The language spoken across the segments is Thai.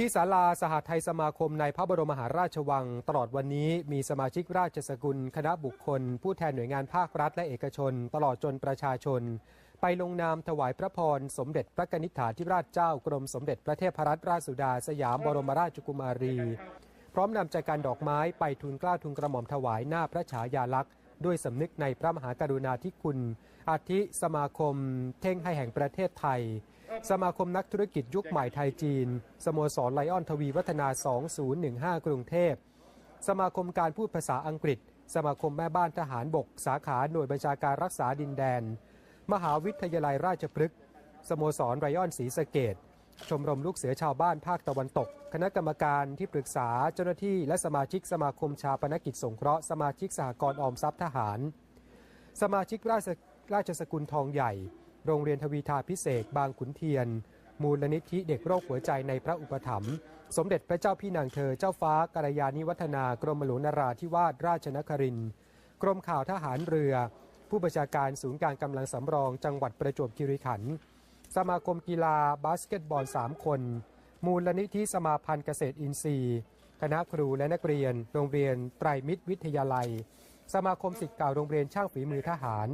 ที่ศาลาสหไทยสมาคมในพระบรมมหาราชวัง ตลอดวันนี้มีสมาชิกราชสกุล คณะบุคคล ผู้แทนหน่วยงานภาครัฐและเอกชน ตลอดจนประชาชน ไปลงนามถวายพระพร สมเด็จพระกนิษฐาธิราชเจ้ากรมสมเด็จพระเทพรัตนราชสุดาสยามบรมราชกุมารี พร้อมนำใจักรดอกไม้ไปทูลกล้าทูลกระหม่อมถวายหน้าพระฉายาลักษณ์ด้วยสำนึกในพระมหากรุณาธิคุณอาทิสมาคม เท่งให้แห่งประเทศไทย สมาคมนักธุรกิจยุคใหม่ไทยจีน สโมสรไลออนทวีวัฒนา 2015 กรุงเทพ สมาคมการพูดภาษาอังกฤษ สมาคมแม่บ้านทหารบก สาขาหน่วยบัญชาการรักษาดินแดน มหาวิทยาลัยราชพฤกษ์สโมสรไรออนศรีสะเกดชมรมลูกเสือชาวบ้านภาคตะวันตก คณะกรรมการที่ปรึกษาเจ้าหน้าที่ และสมาชิกสมาคมชาปนกิจสงเคราะห์สมาชิกสหกรณ์ออมทรัพย์ทหาร สมาชิกราชราชสกุลทองใหญ่ โรงเรียนทวีทาพิเศษบางขุนเทียน มูลนิธิเด็กโรคหัวใจในพระอุปถัมภ์สมเด็จพระเจ้าพี่นางเธอเจ้าฟ้ากัลยาณิวัฒนากรมหลวงนราธิวาสราชนครินทร์กรมข่าวทหารเรือ ผู้บัญชาการศูนย์การกำลังสำรองจังหวัดประจวบคีรีขันธ์สมาคมกีฬาบาสเกตบอล 3 คน มูลนิธิสมาพันธ์เกษตรอินทรีย์ คณะครูและนักเรียน โรงเรียนไตรมิตรวิทยาลัย สมาคมสิทธิ์เก่าโรงเรียนช่างฝีมือทหาร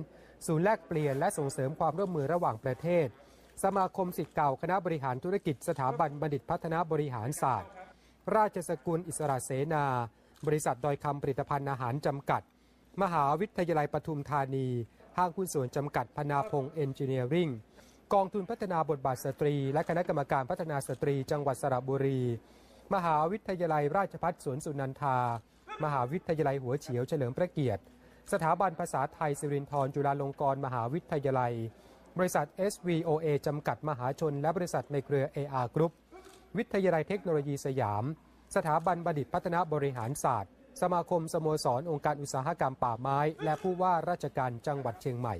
ศูนย์แลกเปลี่ยนและส่งเสริมความร่วมมือระหว่างประเทศ สมาคมสิทธิ์เก่าคณะบริหารธุรกิจสถาบันบัณฑิตพัฒนาบริหารศาสตร์ ราชสกุลอิสระเสนา บริษัทดอยคำผลิตภัณฑ์อาหารจำกัด มหาวิทยาลัยปทุมธานี ห้างหุ้นส่วนจำกัดพนาพงษ์เอนจิเนียริงกองทุนพัฒนาบทบาทสตรี และคณะกรรมการพัฒนาสตรี จังหวัดสระบุรี มหาวิทยาลัยราชภัฏสวนสุนันทา มหาวิทยาลัยหัวเฉียวเฉลิมพระเกียรติ สถาบันภาษาไทยสิรินธรจุฬาลงกรณ์มหาวิทยาลัย บริษัท SVOA จำกัดมหาชน และบริษัทในเครือ AR Group วิทยาลัยเทคโนโลยีสยาม สถาบันบัณฑิตพัฒนาบริหารศาสตร์ สมาคมสโมสร องค์การอุตสาหกรรมป่าไม้ และผู้ว่าราชการจังหวัดเชียงใหม่